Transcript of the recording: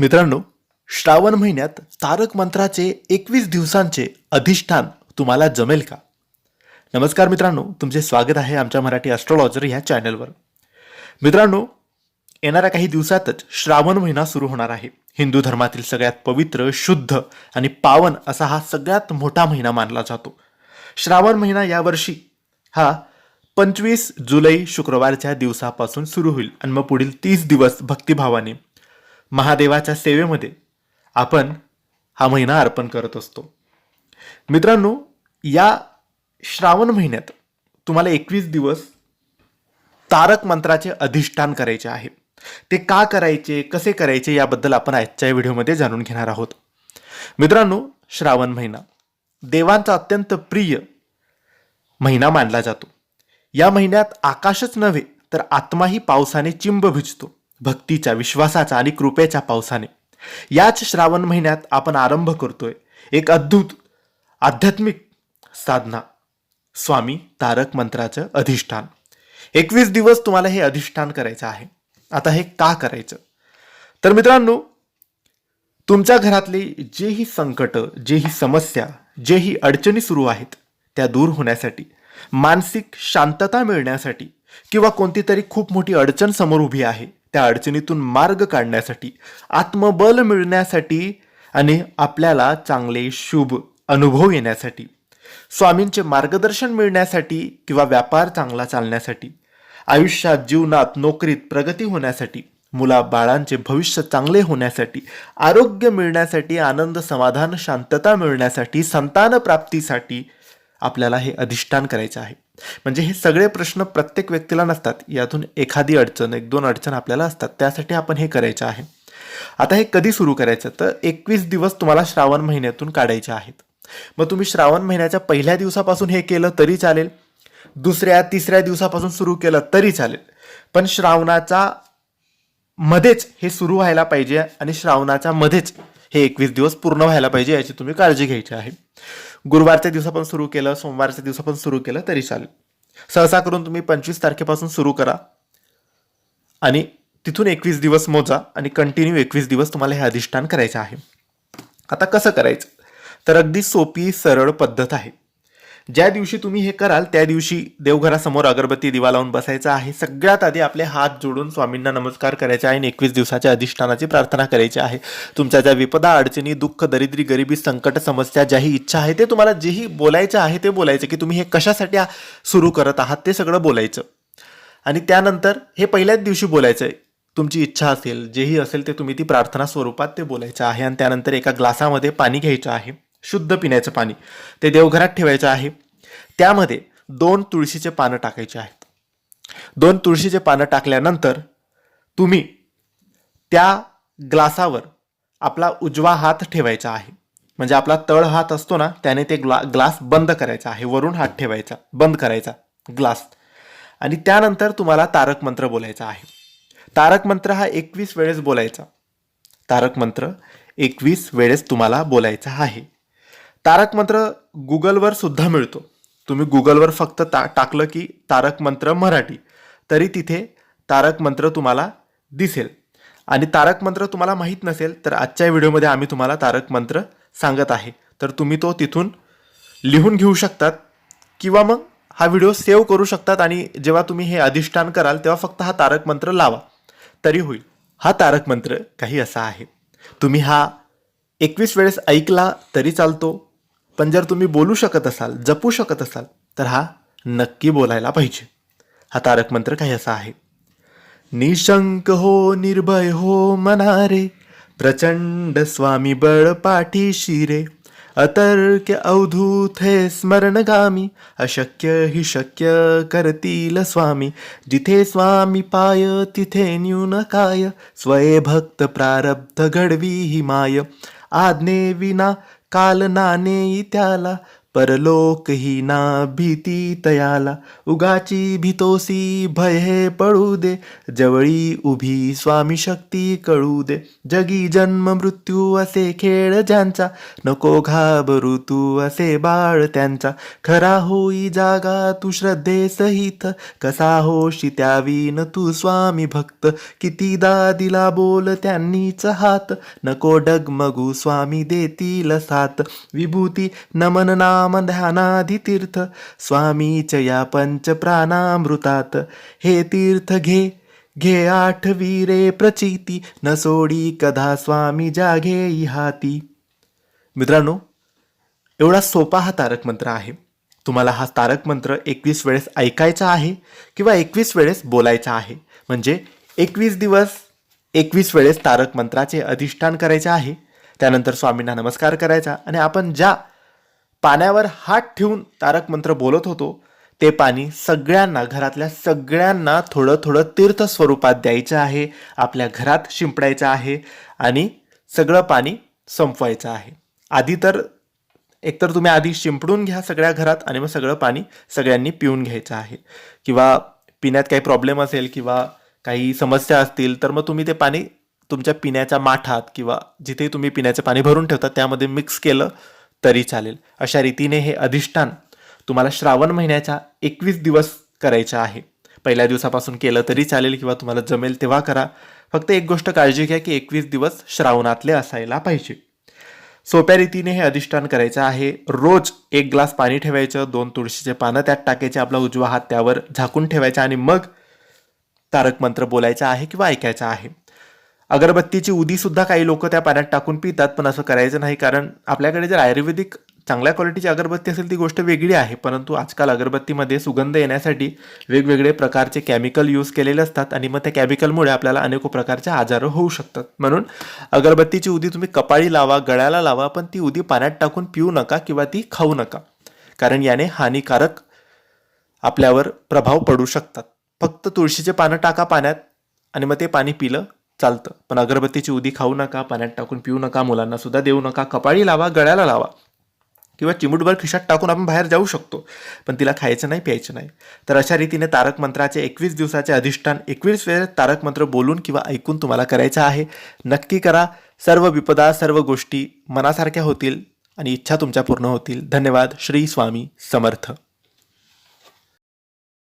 मित्रांनो श्रावण महिन्यात तारक मंत्राचे एकवीस दिवसांचे अधिष्ठान तुम्हाला जमेल का? नमस्कार मित्रांनो तुमचे स्वागत आहे आमच्या मराठी ॲस्ट्रॉलॉजर ह्या चॅनलवर मित्रांनो येणाऱ्या काही दिवसातच श्रावण महिना सुरू होणार आहे. हिंदू धर्मातील सगळ्यात पवित्र शुद्ध आणि पावन असा हा सगळ्यात मोठा महिना मानला जातो. श्रावण महिना यावर्षी हा पंचवीस जुलै शुक्रवारच्या दिवसापासून सुरू होईल आणि मग पुढील तीस दिवस भक्तिभावाने महादेवाच्या सेवेमध्ये आपण हा महिना अर्पण करत असतो. मित्रांनो या श्रावण महिन्यात तुम्हाला एकवीस दिवस तारक मंत्राचे अधिष्ठान करायचे आहे. ते का करायचे कसे करायचे याबद्दल आपण आजच्या व्हिडिओमध्ये जाणून घेणार आहोत. मित्रांनो श्रावण महिना देवांचा अत्यंत प्रिय महिना मानला जातो. या महिन्यात आकाशच नव्हे तर आत्माही पावसाने चिंब भिजतो. भक्तीच्या विश्वासाच्या आणि कृपेच्या पावसाने. याच श्रावण महिन्यात आपण आरंभ करतोय एक अद्भुत आध्यात्मिक साधना. स्वामी तारक मंत्राचं अधिष्ठान. एकवीस दिवस तुम्हाला हे अधिष्ठान करायचं आहे. आता हे का करायचं? तर मित्रांनो तुमच्या घरातली जेही संकट जेही समस्या जेही अडचणी सुरू आहेत त्या दूर होण्यासाठी मानसिक शांतता मिळण्यासाठी किंवा कोणती तरी खूप मोठी अडचण समोर उभी आहे त्या अडचणीतून मार्ग काढण्यासाठी आत्मबल मिळण्यासाठी आणि आपल्याला चांगले शुभ अनुभव येण्यासाठी स्वामींचे मार्गदर्शन मिळण्यासाठी किंवा व्यापार चांगला चालण्यासाठी आयुष्यात जीवनात नोकरीत प्रगती होण्यासाठी मुला बाळांचे भविष्य चांगले होण्यासाठी आरोग्य मिळण्यासाठी आनंद समाधान शांतता मिळण्यासाठी संतान प्राप्तीसाठी आपल्याला हे अधिष्ठान करायचं आहे. म्हणजे हे सगळे प्रश्न प्रत्येक व्यक्तीला नसतात. यातून एखादी अडचण एक दोन अडचण आपल्याला असतात. त्यासाठी आपण हे करायचं आहे. आता हे कधी सुरू करायचं? तर एकवीस दिवस तुम्हाला श्रावण महिन्यातून काढायचे आहेत. मग तुम्ही श्रावण महिन्याच्या पहिल्या दिवसापासून हे केलं तरी चालेल. दुसऱ्या तिसऱ्या दिवसापासून सुरू केलं तरी चालेल. पण श्रावणाचा मध्येच हे सुरू व्हायला पाहिजे आणि श्रावणाच्या मध्येच हे एकवीस दिवस पूर्ण व्हायला पाहिजे याची तुम्ही काळजी घ्यायची आहे. गुरुवारच्या दिवसापासून सुरू केलं सोमवारच्या दिवसापासून सुरू केलं तरी चालेल. सहसा करून तुम्ही पंचवीस तारखेपासून सुरू करा आणि तिथून एकवीस दिवस मोजा आणि कंटिन्यू एकवीस दिवस तुम्हाला हे अधिष्ठान करायचं आहे. आता कसं करायचं? तर अगदी सोपी सरळ पद्धत आहे. ज्या दिवशी तुम्ही हे कराल त्या दिवशी देवघरासमोर अगरबत्ती दिवा लावून बसायचा आहे. सगळ्यात आधी आपले हात जोडून स्वामींना नमस्कार करायचे आहे आणि एकवीस दिवसाच्या अधिष्ठानाची प्रार्थना करायची आहे. तुमच्या ज्या विपदा अडचणी दुःख दरिद्री गरिबी संकट समस्या ज्याही इच्छा आहे ते तुम्हाला जेही बोलायचं आहे ते बोलायचं की तुम्ही हे कशासाठी सुरू करत आहात ते सगळं बोलायचं. आणि त्यानंतर हे पहिल्याच दिवशी बोलायचं आहे तुमची इच्छा असेल जेही असेल ते तुम्ही ती प्रार्थना स्वरूपात ते बोलायचं आहे. आणि त्यानंतर एका ग्लासामध्ये पाणी घ्यायचं आहे. शुद्ध पिण्याचं पाणी ते देवघरात ठेवायचं आहे. त्यामध्ये दोन तुळशीचे पानं टाकायचे आहेत. दोन तुळशीचे पानं टाकल्यानंतर तुम्ही त्या ग्लासावर आपला उजवा हात ठेवायचा आहे. म्हणजे आपला तळ हात असतो ना त्याने ते ग्ला ग्लास बंद करायचा आहे. वरून हात ठेवायचा बंद करायचा ग्लास. आणि त्यानंतर तुम्हाला तारक मंत्र बोलायचा आहे. तारक मंत्र हा एकवीस वेळेस बोलायचा. तारक मंत्र एकवीस वेळेस तुम्हाला बोलायचा आहे. तारक मंत्र गुगलवर सुद्धा मिळतो. तुम्ही गुगलवर फक्त ता टाकलं की तारक मंत्र मराठी. तरी तिथे तारक मंत्र तुम्हाला दिसेल. आणि तारक मंत्र तुम्हाला माहीत नसेल तर आजच्या व्हिडिओमध्ये आम्ही तुम्हाला तारक मंत्र सांगत आहे. तर तुम्ही तो तिथून लिहून घेऊ शकतात किंवा मग हा व्हिडिओ सेव्ह करू शकतात आणि जेव्हा तुम्ही हे अधिष्ठान कराल तेव्हा फक्त हा तारक मंत्र लावा. तरी होईल. हा तारक मंत्र काही असा आहे. तुम्ही हा एकवीस वेळेस ऐकला तरी चालतो. पण जर तुम्ही बोलू शकत असाल जपू शकत असाल तर हा नक्की बोलायला पाहिजे. हा तारक मंत्र काही असा आहे. निशंक हो निर्भय हो मनारे प्रचंड स्वामी बळ पाठी शिरे अतर्क्य अवधूत हे स्मरणगामी अशक्य हि शक्य करतील स्वामी. जिथे स्वामी पाय तिथे न्यून काय स्वये भक्त प्रारब्ध घडवी हि माय. आज्ञे विना काल नाणे त्याला परलोक ही ना भीती तयाला. उगाची भीतोसी भय हे पळू दे. जवळी उभी स्वामी शक्ती कळू दे. जगी जन्म मृत्यू असे खेळ ज्यांचा. नको घाबरू तू असे बाळ त्यांचा. खरा होई जागा तू श्रद्धे सहित कसा होशी त्यावीन तू स्वामी भक्त. कितीदा दिला बोल त्यांनीच हात. नको डगमगू स्वामी देतील साथ विभूती नमन नाम ध्यानाधितीर्थ स्वामीच या पंच प्राणामृतात हे तीर्थ घे घे आठवी रे प्रचिती न सोडी कधा स्वामी जागे हाती मित्रांनो एवढा सोपा हा तारक मंत्र आहे. तुम्हाला हा तारक मंत्र एकवीस वेळेस ऐकायचा आहे किंवा एकवीस वेळेस बोलायचा आहे? म्हणजे एकवीस दिवस एकवीस वेळेस तारक मंत्राचे अधिष्ठान करायचे आहे. त्यानंतर स्वामींना नमस्कार करायचा आणि आपण ज्या पाण्यावर हात ठेवून तारक मंत्र बोलत होतो ते पाणी सगळ्यांना घरातल्या सगळ्यांना थोडं थोडं तीर्थ स्वरूपात द्यायचं आहे आपल्या घरात शिंपडायचं आहे आणि सगळं पाणी संपवायचं आहे. आधी तर एकतर तुम्ही आधी शिंपडून घ्या सगळ्या घरात आणि मग सगळं पाणी सगळ्यांनी पिऊन घ्यायचं आहे. किंवा पिण्यात काही प्रॉब्लेम असेल किंवा काही समस्या असतील तर मग तुम्ही ते पाणी तुमच्या पिण्याच्या माठात किंवा जिथे तुम्ही पिण्याचे पाणी भरून ठेवता त्यामध्ये मिक्स केलं तरी चालेल. अशा रीतीने हे अधिष्ठान तुम्हाला श्रावण महिन्याच्या एकवीस दिवस करायचं आहे. पहिल्या दिवसापासून केलं तरी चालेल किंवा तुम्हाला जमेल तेव्हा करा. फक्त एक गोष्ट काळजी घ्या की एकवीस दिवस श्रावणातले असायला पाहिजे. सोप्या रीतीने हे अधिष्ठान करायचं आहे. रोज एक ग्लास पाणी ठेवायचं दोन तुळशीचे पानं त्यात टाकायचे आपला उजवा हात त्यावर झाकून ठेवायचा आणि मग तारक मंत्र बोलायचा आहे किंवा ऐकायचा आहे. अगरबत्तीची उदी सुद्धा काही लोक त्या पाण्यात टाकून पितात पण असं करायचं नाही. कारण आपल्याकडे जर आयुर्वेदिक चांगल्या क्वालिटीची अगरबत्ती असेल ती गोष्ट वेगळी आहे. परंतु आजकाल अगरबत्तीमध्ये सुगंध येण्यासाठी वेगवेगळे प्रकारचे केमिकल यूज केलेले असतात आणि मग त्या केमिकलमुळे आपल्याला अनेक प्रकारचे आजार होऊ शकतात. म्हणून अगरबत्तीची उदी तुम्ही कपाळी लावा गळ्याला लावा पण ती उदी पाण्यात टाकून पिऊ नका किंवा ती खाऊ नका. कारण याने हानिकारक आपल्यावर प्रभाव पडू शकतात. फक्त तुळशीचे पानं टाका पाण्यात आणि मग ते पाणी पिलं चालतं. पण अगरबत्तीची उदी खाऊ नका पाण्यात टाकून पिऊ नका मुलांना सुद्धा देऊ नका कपाळी लावा गळ्याला लावा. किंवा चिमूटभर खिशात टाकून आपण बाहेर जाऊ शकतो. पण तिला खायचं नाही प्यायचं नाही. तर अशा रीतीने तारक मंत्राचे एकवीस दिवसाचे अधिष्ठान एकवीस वेळ तारक मंत्र बोलून किंवा ऐकून तुम्हाला करायचं आहे. नक्की करा. सर्व विपदा सर्व गोष्टी मनासारख्या होतील आणि इच्छा तुमच्या पूर्ण होतील. धन्यवाद. श्री स्वामी समर्थ.